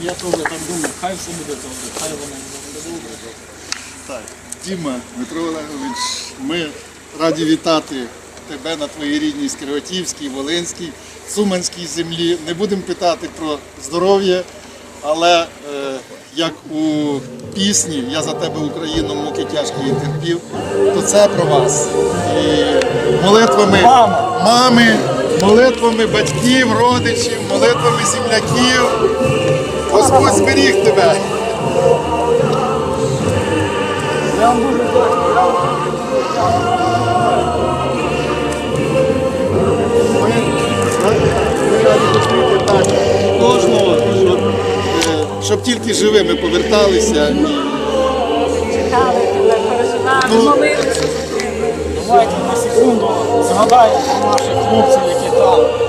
Я теж так думаю, хай все буде добре, хай воно буде добре. Так, Діма, Дмитро Олегович, ми раді вітати тебе на твоїй рідній Скриватівській, Волинській, Суманській землі. Не будемо питати про здоров'я, але е, як у пісні Я за тебе Україну муки тяжкі і терпів, то це про вас. І молитвами мами, молитвами батьків, родичів, молитвами земляків. Господь зберіг тебе. Кожного, щоб, е, щоб тільки живими поверталися. І Чекали тебе, переживали, Ну. молилися секунду згадаємо про наших хлопців, які там.